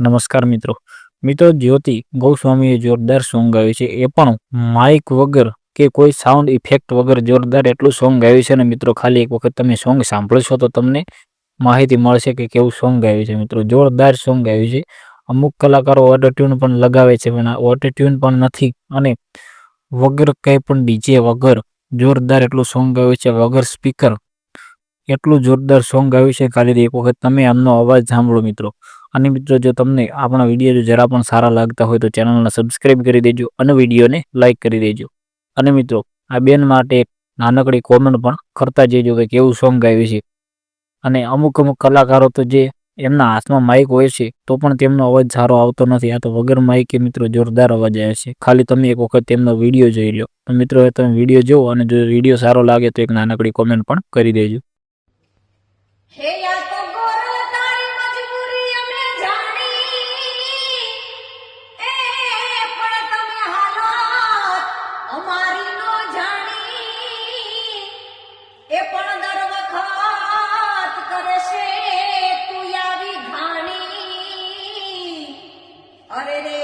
નમસ્કાર મિત્રો. મિત્રો, જ્યોતિ ગૌસ્વામીએ જોરદાર સોંગ ગાયું છે. એ પણ માઇક વગર કે કોઈ સાઉન્ડ ઇફેક્ટ વગર જોરદાર એટલું સોંગ ગાયું છે ને મિત્રો, ખાલી એક વખત તમે સોંગ સાંભળશો તો તમને માહિતી મળશે કે કેવું સોંગ ગાયું છે મિત્રો. જોરદાર સોંગ ગાયું છે. અમુક કલાકારો ઓટોટ્યુન પણ લગાવે છે, પણ આ ઓટોટ્યુન પણ નથી. અને વગર કંઈ પણ ડીજે વગર જોરદાર એટલું સોંગ ગાયું છે, વગર સ્પીકર એટલું જોરદાર સોંગ ગાયું છે. ખાલી એક વખત તમે આમનો અવાજ સાંભળો મિત્રો. અને મિત્રો, જો તમને આપણા વીડિયો જરા પણ સારા લાગતા હોય તો ચેનલને સબસ્ક્રાઇબ કરી દેજો અને વિડીયોને લાઇક કરી દેજો. અને મિત્રો, આ બેન માટે નાનકડી કોમેન્ટ પણ કરતા જજો કે કેવું સોંગ ગાયું છે. અને અમુક અમુક કલાકારો તો જે એમના હાથમાં માઇક હોય છે, તો પણ તેમનો અવાજ સારો આવતો નથી. આ તો વગર માઇકે મિત્રો જોરદાર અવાજ આવે છે. ખાલી તમે એક વખત તેમનો વીડિયો જોઈ લો. તો મિત્રો તમે વીડિયો જોવો અને જો વીડિયો સારો લાગે તો એક નાનકડી કોમેન્ટ પણ કરી દેજો. અરે રે